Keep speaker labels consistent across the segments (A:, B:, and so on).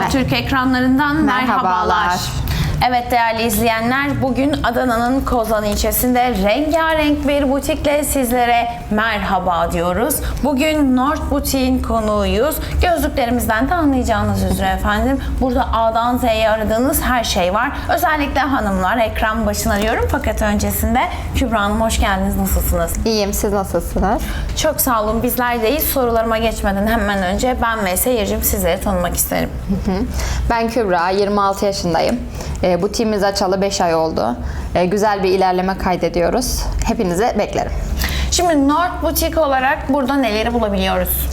A: Mer-
B: Türk ekranlarından merhabalar.
A: Merhabalar.
B: Evet değerli izleyenler, bugün Adana'nın Kozan ilçesinde rengarenk bir butikle sizlere merhaba diyoruz. Bugün North Butik'in konuğuyuz. Gözlüklerimizden de anlayacağınız üzere efendim. Burada A'dan Z'ye aradığınız her şey var. Özellikle hanımlar ekran başına arıyorum. Fakat öncesinde Kübra Hanım hoş geldiniz. Nasılsınız?
A: İyiyim, siz nasılsınız?
B: Çok sağ olun. Bizler deyiz. Sorularıma geçmeden hemen önce ben ve seyircim sizleri tanımak isterim.
A: Ben Kübra, 26 yaşındayım. E, butiğimiz açalı 5 ay oldu. E, güzel bir ilerleme kaydediyoruz. Hepinizi beklerim.
B: Şimdi North Boutique olarak burada neleri bulabiliyoruz?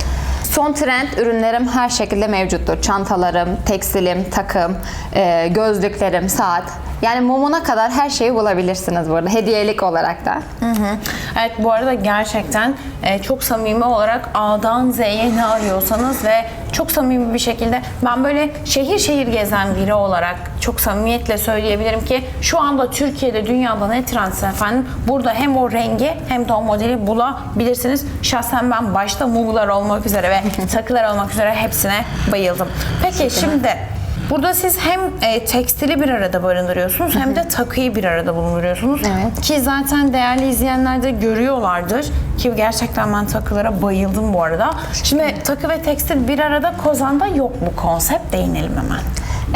A: Son trend ürünlerim her şekilde mevcuttur. Çantalarım, tekstilim, takım, e, gözlüklerim, saat. Yani mumuna kadar her şeyi bulabilirsiniz burada. Hediyelik olarak da.
B: Hı hı. Evet bu arada gerçekten e, çok samimi olarak A'dan Z'ye ne arıyorsanız ve çok samimi bir şekilde ben böyle şehir şehir gezen biri olarak çok samimiyetle söyleyebilirim ki şu anda Türkiye'de dünyada ne trendse efendim burada hem o rengi hem de o modeli bulabilirsiniz. Şahsen ben başta mumlar olmak üzere ve takılar olmak üzere hepsine bayıldım. Peki şimdi Burada siz hem e, tekstili bir arada barındırıyorsunuz hem de takıyı bir arada bulunduruyorsunuz.
A: Evet.
B: Ki zaten değerli izleyenler de görüyorlardır. Ki gerçekten ben takılara bayıldım bu arada. Şimdi takı ve tekstil bir arada Kozan'da yok bu konsept. Değinelim hemen.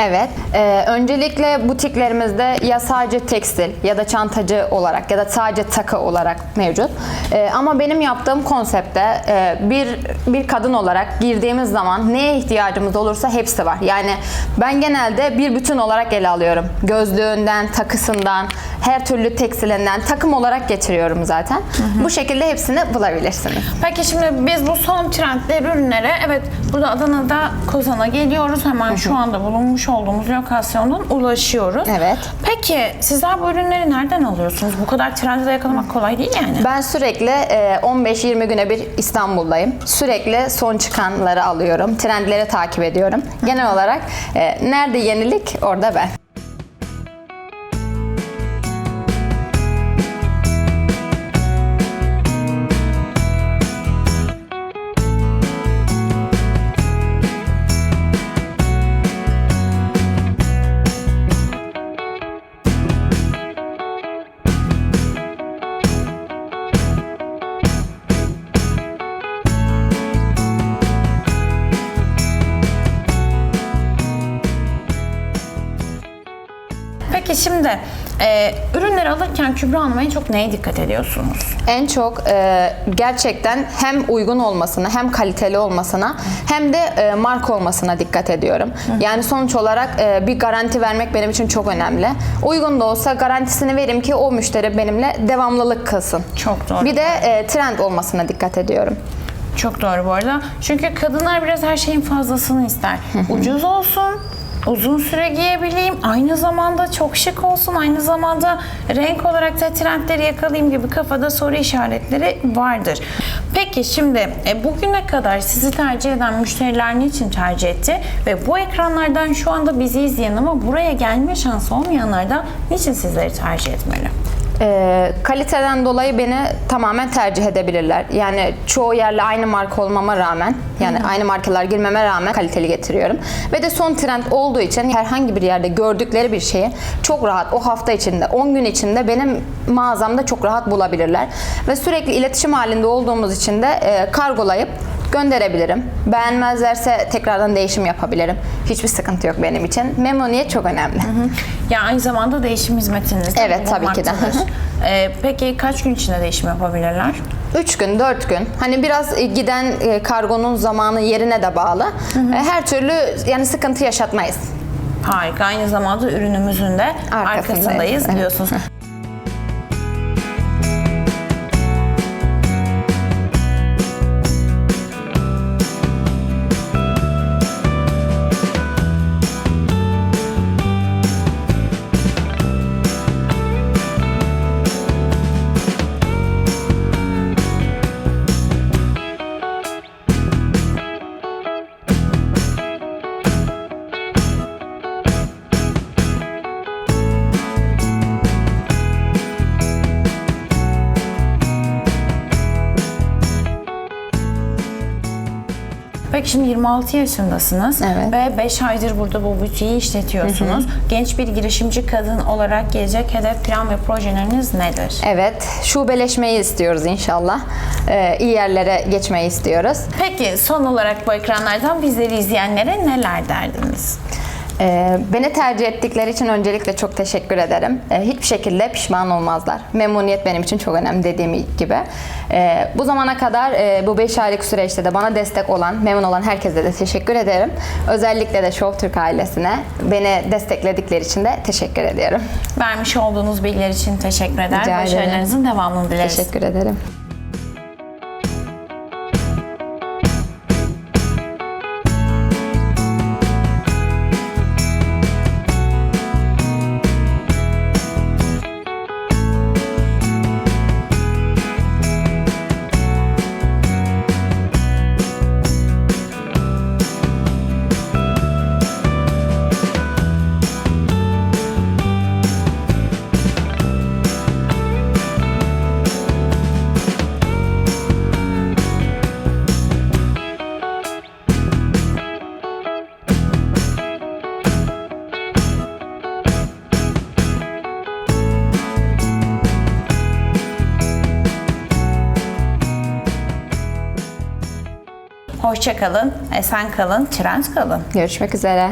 A: Evet. e, öncelikle butiklerimizde ya sadece tekstil ya da çantacı olarak ya da sadece takı olarak mevcut. E, ama benim yaptığım konsepte e, bir bir kadın olarak girdiğimiz zaman neye ihtiyacımız olursa hepsi var. Yani ben genelde bir bütün olarak ele alıyorum. Gözlüğünden, takısından, her türlü tekstilinden takım olarak getiriyorum zaten. Bu şekilde hepsini bulabilirsiniz.
B: Peki şimdi biz bu son trendler ürünlere evet burada Adana'da Kozan'a geliyoruz. Hemen şu anda bulunmuş olduğumuz lokasyondan ulaşıyoruz.
A: Evet.
B: Peki sizler bu ürünleri nereden alıyorsunuz? Bu kadar trende yakalamak kolay değil yani.
A: Ben sürekli e, 15-20 güne bir İstanbul'dayım. Sürekli son çıkanları alıyorum. Trendleri takip ediyorum. Genel olarak e, nerede yenilik orada ben.
B: Peki şimdi e, ürünleri alırken Kübra Hanım'a en çok neye dikkat ediyorsunuz?
A: En çok e, gerçekten hem uygun olmasına hem kaliteli olmasına hem de e, marka olmasına dikkat ediyorum. Yani sonuç olarak e, bir garanti vermek benim için çok önemli. Uygun da olsa garantisini vereyim ki o müşteri benimle devamlılık kılsın.
B: Çok doğru.
A: Bir de e, trend olmasına dikkat ediyorum.
B: Çok doğru bu arada. Çünkü kadınlar biraz her şeyin fazlasını ister. Ucuz olsun, uzun süre giyebileyim, aynı zamanda çok şık olsun, aynı zamanda renk olarak da trendleri yakalayayım gibi kafada soru işaretleri vardır. Peki şimdi e, bugüne kadar sizi tercih eden müşteriler niçin tercih etti? Ve bu ekranlardan şu anda bizi izleyen ama buraya gelme şansı olmayanlar da niçin sizleri tercih etmeli?
A: Ee, kaliteden dolayı beni tamamen tercih edebilirler. Yani çoğu yerle aynı marka olmama rağmen, yani aynı markalar girmeme rağmen kaliteli getiriyorum. Ve de son trend olduğu için herhangi bir yerde gördükleri bir şeyi çok rahat o hafta içinde, 10 gün içinde benim mağazamda çok rahat bulabilirler. Ve sürekli iletişim halinde olduğumuz için de e, kargolayıp gönderebilirim. Beğenmezlerse tekrardan değişim yapabilirim. Hiçbir sıkıntı yok benim için. Memnuniyet çok önemli.
B: Ya aynı zamanda değişim hizmetiniz de
A: Evet, tabii ki de.
B: Ee, peki kaç gün içinde değişim yapabilirler?
A: 3 gün, 4 gün. Hani biraz e, giden e, kargonun zamanı yerine de bağlı. E, Her türlü yani sıkıntı yaşatmayız.
B: Harika. Aynı zamanda ürünümüzün de
A: Arkasındayız.
B: arkasındayız
A: Evet.
B: diyorsunuz. Şimdi 26 yaşındasınız
A: Evet.
B: ve 5 aydır burada bu butiği işletiyorsunuz. Genç bir girişimci kadın olarak gelecek hedef plan ve projeleriniz nedir?
A: Evet, şubeleşmeyi istiyoruz inşallah. Ee, iyi yerlere geçmeyi istiyoruz.
B: Peki son olarak bu ekranlardan bizleri izleyenlere neler derdiniz?
A: Ee, beni tercih ettikleri için öncelikle çok teşekkür ederim. Ee, hiçbir şekilde pişman olmazlar. Memnuniyet benim için çok önemli dediğim gibi. Ee, bu zamana kadar e, bu 5 aylık süreçte de bana destek olan, memnun olan herkese de teşekkür ederim. Özellikle de Show Türk ailesine beni destekledikleri için de teşekkür ediyorum.
B: Vermiş olduğunuz bilgiler için teşekkür eder.
A: Rica ederim.
B: Başarılarınızın devamını dileriz.
A: Teşekkür ederim.
B: Hoşça kalın, esen kalın, trend kalın.
A: Görüşmek üzere.